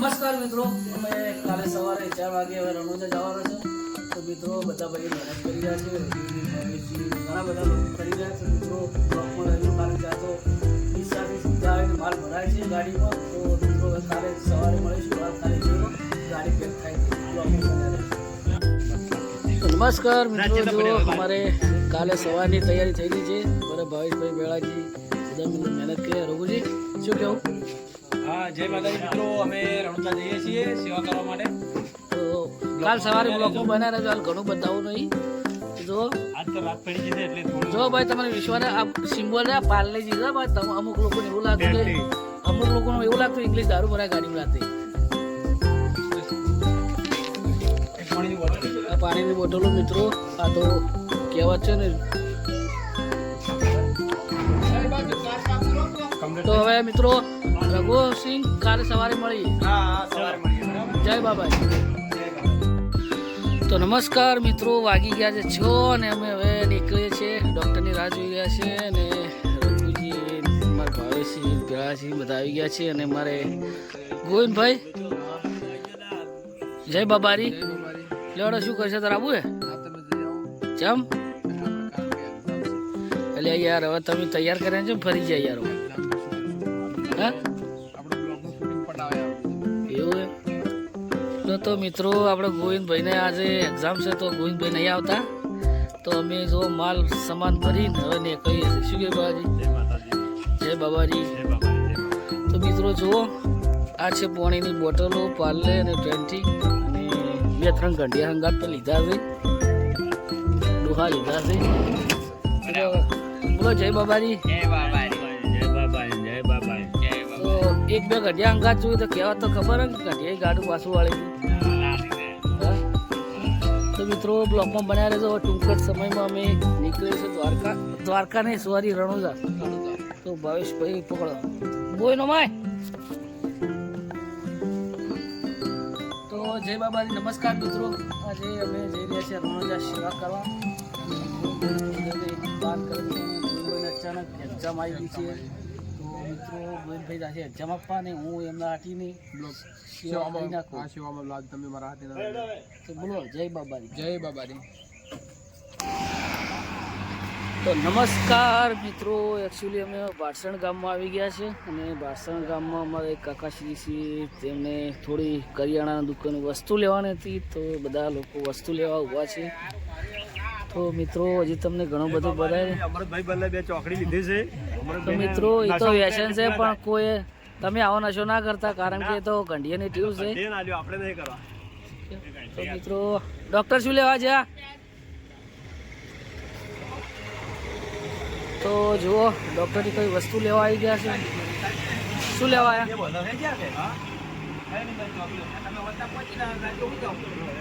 નમસ્કાર મિત્રો. અમે કાલે સવારે ચાર વાગે હવે રણોજા જવાના છે. તો મિત્રો બધા ભાઈ મહેનત કરી રહ્યા છે. ઘણા બધા લોકો કરી રહ્યા છે. મિત્રો બ્લોકમાં રહીને કાલે જાતો ડીસાથી સીધા આવીને માલ ભરાય છે ગાડીમાં. તો મિત્રો કાલે સવારે મળીશું. વાત કાલે જોયો ગાડી પેક થાય છે? નમસ્કાર મિત્રો જો અમારે કાલે સવારની તૈયારી થઈ ગઈ છે. બરાબર ભાવેશભાઈ બેળાજી બધા મહેનત કરી રઘુજી શું કહેવું હા જય માતાજી મિત્રો અમે રણુજા જઈએ છીએ સેવા કરવા માટે. તો કાલ સવારે બ્લોકમાં બનાવે રહેજો હાલ ઘણું બતાવું નહીં. જો. આજ તો રાત પડી જશે એટલે થોડું જો ભાઈ તમારે વિશ્વાસ આ સિમ્બોલ ને જી છે ભાઈ તમે અમુક લોકોને એવું લાગતું કે અમુક લોકોને એવું લાગતું ઇંગ્લિશ દારૂ ભરાય ગાડીમાં રાતે. પાણીની બોટલો. મિત્રો આ તો કહેવત છે ને. તો હવે મિત્રો રઘુસિંહ કાલે સવારે મળીએ. જય બાબા તો નમસ્કાર મિત્રો વાગી ગયા છે છો અને અમે હવે નીકળીએ છીએ. ડૉક્ટરની રાહ જોઈ ગયા છે અને રઘુજી મારા ભાવેશી ભેળાજી બધા આવી ગયા છે અને મારે ગોવિંદભાઈ. જય બાબારી લડો શું કરશે તારે આવું હે ચમ? એટલે યાર હવે તમે તૈયાર કર્યા છે ફરી જાય યાર? હા? એવું હે તો મિત્રો આપણે ગોવિંદભાઈને આજે એક્ઝામ છે તો ગોવિંદભાઈ નહીં આવતા. તો અમે જો માલ સમાન ભરીને હવે નીકળીએ છીએ. શું કે બાબાજી? જય બાબાજી. તો મિત્રો જુઓ આ છે પાણીની બોટલો પાર્લે અને ટ્વેન્ટી અને બે ત્રણ ઘંટિયા હંગાત પર લીધા છે. ડોહા લીધા છે. બોલો જય બાબાજી. જય બાબા એક બે ઘડિયા અંગાત જોયું તો કહેવા તો ખબર હે ઘડિયા ગાડું પાછું વાળી તો મિત્રો બ્લોકમાં બનાવ્યા રહેજો. ટૂંક જ સમયમાં અમે નીકળીએ છીએ દ્વારકા. દ્વારકા નહીં, સોરી, રણોજા. તો ભાવેશભાઈ પકડો. બોય નો માય. તો જય બાબાજી, નમસ્કાર મિત્રો. આજે અમે જઈ રહ્યા છીએ રણોજા સેવા કરવા. વાત કરી અચાનક એક્ઝામ આવી ગઈ છે. મિત્રો ગોવિંદભાઈ સાથે એક્ઝામ આપવા ને હું એમના હાથીની સેવા કરી નાખું. તમે મારા હાથે તો બોલો જય બાબાની જય બાબાની તો નમસ્કાર મિત્રો એકચ્યુઅલી અમે બારસણ ગામમાં આવી ગયા છે અને બારસણ ગામમાં અમારે એક કાકાશ્રી છે તેમને થોડી કરિયાણાની દુકાન વસ્તુ લેવાની હતી તો બધા લોકો વસ્તુ લેવા ઊભા છે. તો મિત્રો હજી તમને ઘણું બધું બધાય અમૃતભાઈ બંને બે ચોકડી લીધી છે. તો મિત્રો એ તો વ્યસન છે પણ કોઈ તમે આવો નશો ના કરતા કારણ કે એ તો ઘંટિયાની ટ્યુબ છે. તો મિત્રો ડૉક્ટર શું લેવા જ્યાં? તો જુઓ ડૉક્ટરની કઈ વસ્તુ લેવા આવી ગયા છે. શું લેવા આવ્યા?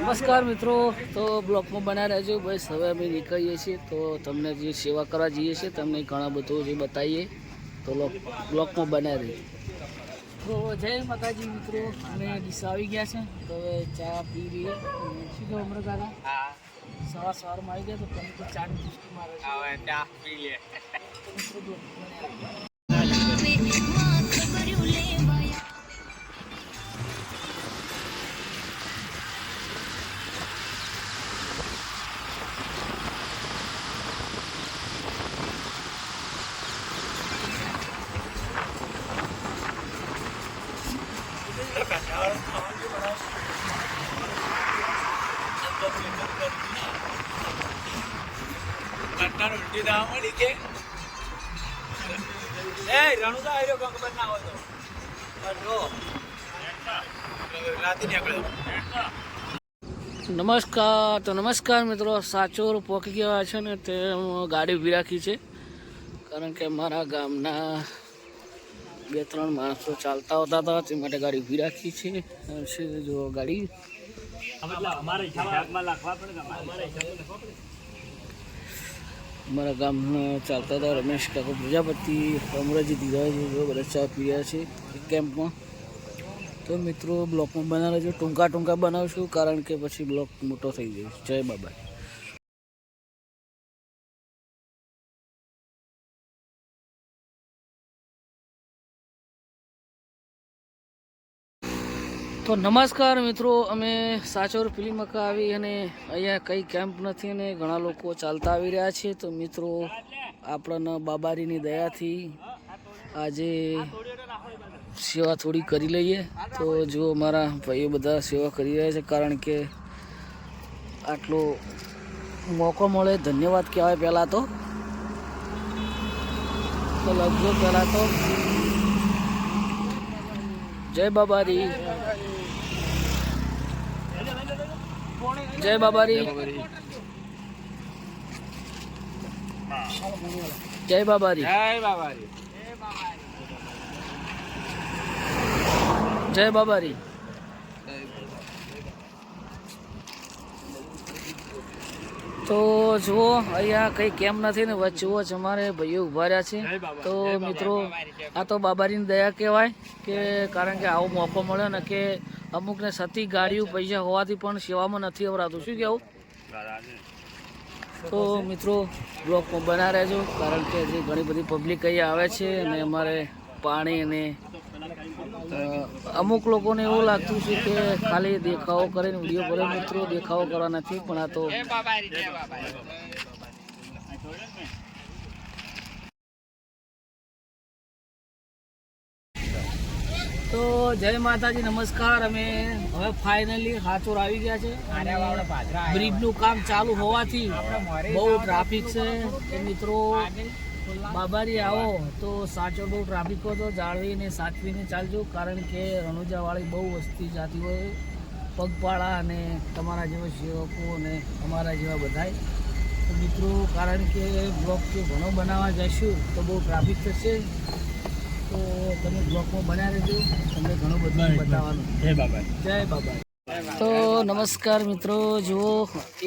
નમસ્કાર મિત્રો તો બ્લોકમાં બનાવી રહેજો. બસ હવે અમે નીકળીએ છીએ. તો તમને જે સેવા કરવા જઈએ છીએ તમને ઘણા બધું જે બતાવીએ. તો બ્લોકમાં બનાવી રહેજો. તો જય માતાજી મિત્રો. અમે ડીસા આવી ગયા છે. તો હવે ચા પી લઈએ. શું કહો અમર કાકા સવાર સવારમાં આવી ગયા તો તમે તો મારે ચા પી લે નમસ્કાર, તો નમસ્કાર મિત્રો સાચોર પોકી ગયા છે ને તે હું ગાડી ઊભી રાખી છે. કારણ કે મારા ગામના બે ત્રણ માણસો ચાલતા હોતા હતા, તે માટે ગાડી ઊભી રાખી છે જો ગાડી મારા ગામના ચાલતા હતા રમેશ કાકો પ્રજાપતિ અમરાજી દીધા જો બધા ચા પીયા છે કેમ્પમાં. તો મિત્રો બ્લોકમાં બનાવે છે. ટૂંકા ટૂંકા બનાવશું કારણ કે પછી બ્લોક મોટો થઈ જાય જય બાબા. તો નમસ્કાર મિત્રો, અમે સાચોર ફિલ્મકા આવી અને અહીંયા કંઈ કેમ્પ નથી અને ઘણા લોકો ચાલતા આવી રહ્યા છે. તો મિત્રો, આપણને બાબારીની દયાથી આજે સેવા થોડી કરી લઈએ. તો જો અમારા ભાઈઓ બધા સેવા કરી રહ્યા છે કારણ કે આટલો મોકો મળે. ધન્યવાદ કહેવાય પહેલાં તો. લગભગ પહેલાં તો. જય બાબારી જય બાબારી. જય બાબારી. જય બાબારી. જય બાબારી. તો જુઓ અહીંયા કંઈ કેમ નથી ને જુઓ વચ્ચ અમારે ભાઈઓ ઊભા રહ્યા છે. તો મિત્રો આ તો બાબારીની દયા કહેવાય કે કારણ કે આવો મોકો મળ્યો ને કે અમુકને સતી ગાડીઓ પૈસા હોવાથી પણ સેવામાં નથી અવરાતું. શું કહેવું તો મિત્રો બ્લોકમાં બના રહેજો, કારણ કે જે ઘણી બધી પબ્લિક અહીંયા આવે છે અને અમારે પાણી અને અમુક લોકોને એવું લાગતું છે કે ખાલી દેખાવો કરીને વીડિયો કરે, મિત્રો, દેખાવો કરવા નથી, પણ આ તો તો જય માતાજી નમસ્કાર. અમે હવે ફાઇનલી હાચોર આવી ગયા છે. બ્રિજનું કામ ચાલુ હોવાથી બહુ ટ્રાફિક છે. મિત્રો બાબારી આવો તો સાચો બહુ ટ્રાફિક હતો. જાળવીને સાચવીને ચાલજો. કારણ કે રણુજાવાળી બહુ વસ્તી જાતી હોય. પગપાળા અને તમારા જેવા સેવકો અને અમારા જેવા બધાય. મિત્રો કારણ કે બ્લોક જો ઘણો બનાવવા જઈશું તો બહુ ટ્રાફિક થશે. તો તમે બ્લોકમાં બનાવી રહેજો. તમને ઘણું બધું બતાવવાનું. જય બાબા જય બાબા તો નમસ્કાર મિત્રો જુઓ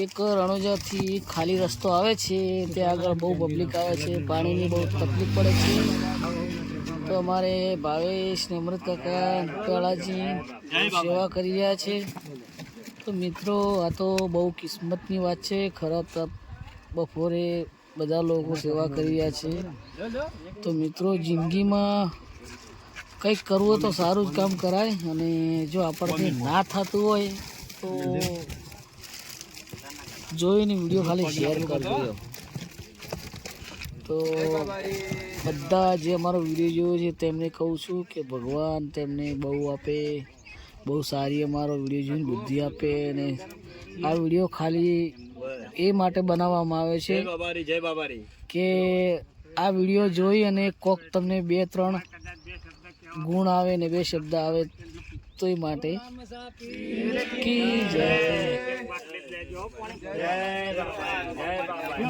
એક રણુજાથી ખાલી રસ્તો આવે છે ત્યાં આગળ બહુ પબ્લિક આવે છે પાણીની બહુ તકલીફ પડે છે. તો અમારે ભાવેશ ને અમૃત કાકા કાળાજી સેવા કરી રહ્યા છે. તો મિત્રો આ તો બહુ કિસ્મતની વાત છે. ખરા બપોરે બધા લોકો સેવા કરી રહ્યા છે. તો મિત્રો, જિંદગીમાં કંઈક કરવું તો સારું જ કામ કરાય અને જો આપણને ના થતું હોય તો જોઈને વીડિયો ખાલી શેર કરજો. તો બધા જે અમારો વીડિયો જોયો છે, તેમને કહું છું કે ભગવાન તેમને બહુ આપે, બહુ સારી અમારો વીડિયો જોઈને બુદ્ધિ આપે અને આ વીડિયો ખાલી એ માટે બનાવવામાં આવે છે જય બાબારી જય બાબારી. કે આ વીડિયો જોઈ અને કોક તમને બે ત્રણ ગુણ આવે ને બે શબ્દ આવે તો એ માટે જય.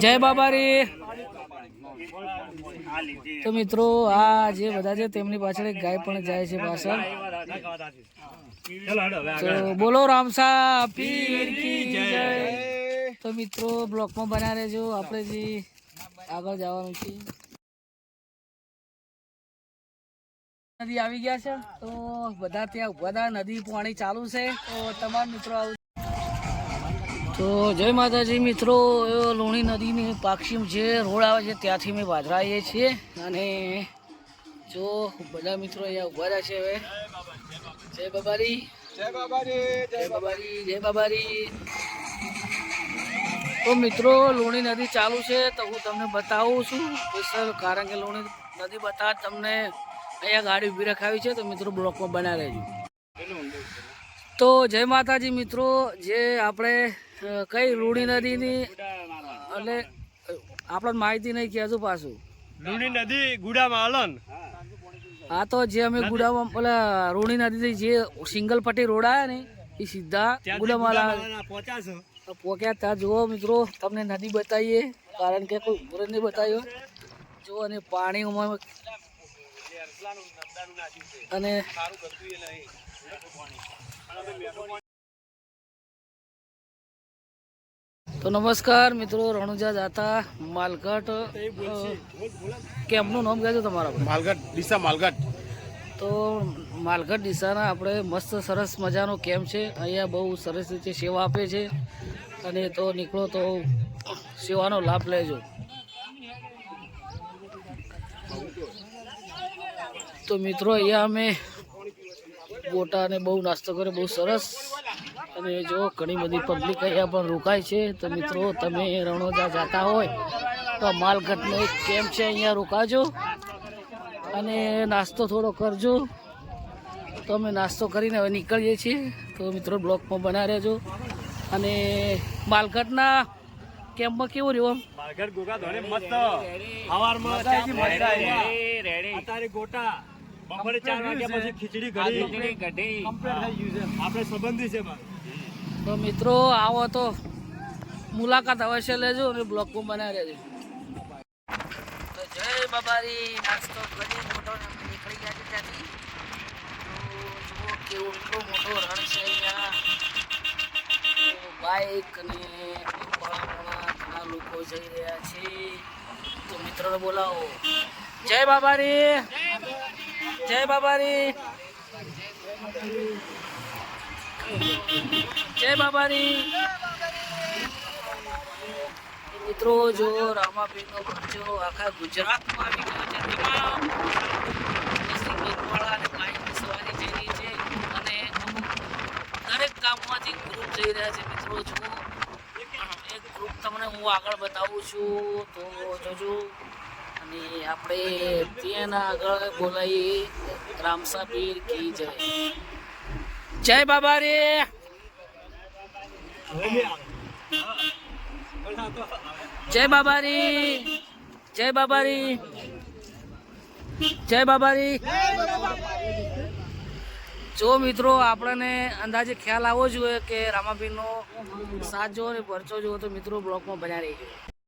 જય બાબારી. તો મિત્રો આ જે બધા છે તેમની પાછળ એક ગાય પણ જાય છે પાછળ. તો બોલો રામસા પીર કી જય. તો મિત્રો બ્લોકમાં બના રહેજો. આપણે જે આગળ જવાનું છે. નદી આવી ગયા છે. તો બધા ત્યાં બધા નદી પાણી ચાલુ છે. તો તમામ મિત્રો આવું તો જય માતાજી મિત્રો. લુણી નદીની પાક્ષિમ જે રોડ આવે છે ત્યાંથી અમે આવીએ છીએ. અને જો બધા મિત્રો અહીંયા ઊભા રહ્યા છે હવે. જય બાબારી જય બાબારી જય બાબારી જય બાબારી તો મિત્રો લુણી નદી ચાલુ છે તો હું તમને બતાવું છું. સ્પેશિયલ કારણ કે લુણી નદી બતાવ તમને અહીંયા ગાડી ઊભી રખાવી છે તો મિત્રો બ્લોકમાં બના રહેજો. તો જય માતાજી મિત્રો જે આપણે કઈ લુણી નદીની એટલે આપણે આપણને માહિતી નહીં કહેતું પાછું. લુણી નદી ગુડા માલન આ તો જે અમે ગુડામાં પેલા રૂણી નદીથી જે સિંગલ પટ્ટી રોડ આવ્યા ને એ સીધા ગુડામાં પહોંચ્યા છો. પોક્યા ત્યાં જુઓ મિત્રો, તમને નદી બતાવીએ, કારણ કે કોઈ ઉમર નહીં બતાવ્યો. જો અને પાણી ઉમાં અને તો નમસ્કાર મિત્રો, રણુજા જાતા માલગઢ કેમ્પનું નામ કહેજો તમારા? માલગઢ ડીસા માલગઢ તો માલગઢ ડીસાના આપણે મસ્ત સરસ મજાનો કેમ્પ છે? અહીંયા બહુ સરસ રીતે સેવા આપે છે. અને તો નીકળો તો સેવાનો લાભ લેજો. તો મિત્રો અહીંયા અમે ગોટા ને બહુ નાસ્તો કર્યો, બહુ સરસ. અને જો ઘણી બધી પબ્લિક અહીંયા પણ રોકાય છે. તો મિત્રો, તમે રણોજા જતા હોય તો માલગઢનો એક કેમ્પ છે અહીંયા રોકાજો? અને નાસ્તો થોડો કરજો. તો અમે નાસ્તો કરીને હવે નીકળીએ છીએ. તો મિત્રો બ્લોકમાં બના રહેજો. અને માલઘાટના કેમ્પમાં કેવું રહ્યું આમ? ગોગા ધોળે મસ્ત. સવારમાં ચાથી મજા આવી અત્યારે ગોટા. બપોરે ચાર વાગ્યા પછી ખીચડી ઘડી. કમ્પ્લીટ થઈ ગયું છે. આપણે સંબંધી છે તો મિત્રો આવો તો મુલાકાત અવશ્ય લેજો અને બ્લોકમાં બનાવી રહેજો. જય બાબારી નાસ્તો કરી ને અમે નીકળી ગયા છે ત્યાંથી તો જુઓ કેવો એટલો મોટો રણ છે અહીંયા તો બાઈક અને ઘણા લોકો જઈ રહ્યા છે તો મિત્રોને બોલાવો જય બાબારી જય બાબારી જય બાબારી. મિત્રો, જો રામાપીરનો ખર્ચો આખા ગુજરાતમાં આવી ગયો છે. તમામ સવારી જઈ રહી છે. અને અમુક દરેક ગામમાંથી ગ્રુપ જઈ રહ્યા છે. મિત્રો જુઓ એક ગ્રુપ તમને હું આગળ બતાવું છું, તો જોજો. અને આપણે ત્યાંના આગળ બોલાવીએ રામસા પીર કી જય. જય બાબા રે. જય બાબારી. જય બાબારી. જય બાબારી. જો મિત્રો, આપણને અંદાજે ખ્યાલ આવવો જોઈએ કે રામાભીનો સાથ જો ને પરચો જુઓ તો મિત્રો બ્લોકમાં બન્યા રહી